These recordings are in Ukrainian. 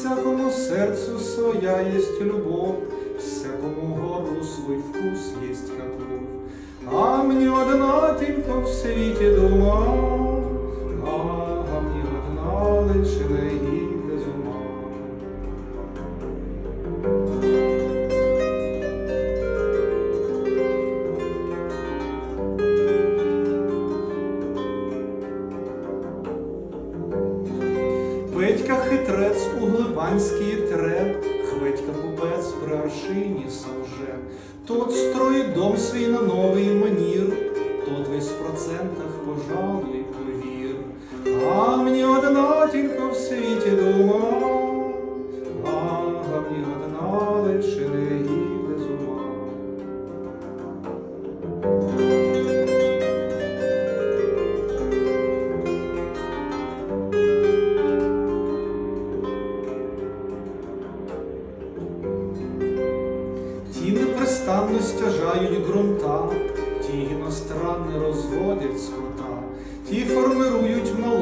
всякому сердцу своя есть любовь, всякому горлу свой вкус есть как кровь. А мне одна тільки в світі дума, Петька хитрець у глибанській тре, хвитька купець при аршині совже. Тот строїть дом свій на новий манір, Тот весь в процентах, пожалуй, повір. А мені одна тільки в світі Ті стяжають ґрунта, ті іностранни розводять скота, ті формирують на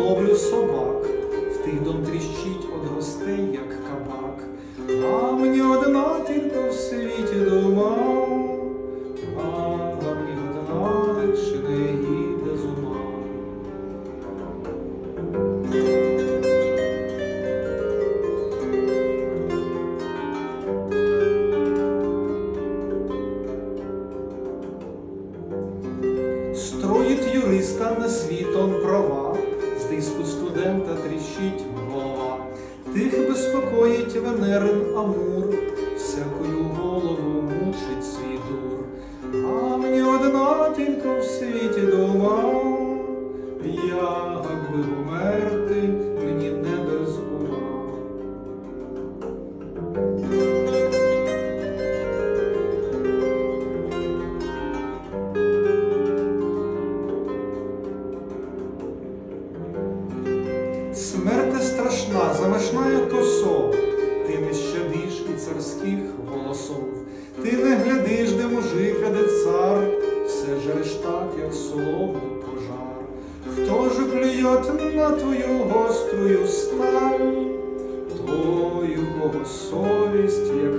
Юриста світом права, з диску студента тріщить голова. Тих безпокоїть Венерин Амур, всякою голову мучить свій дур. А мені одна тільки в світі дума, як би умерти, Смерти страшна, замашнає косо, ти не щадиш і царських голосов, ти не глядиш, де мужик, а де цар, все жереш так, як солому пожар. Хто же плює на твою гострую сталь, Твою кого совість, як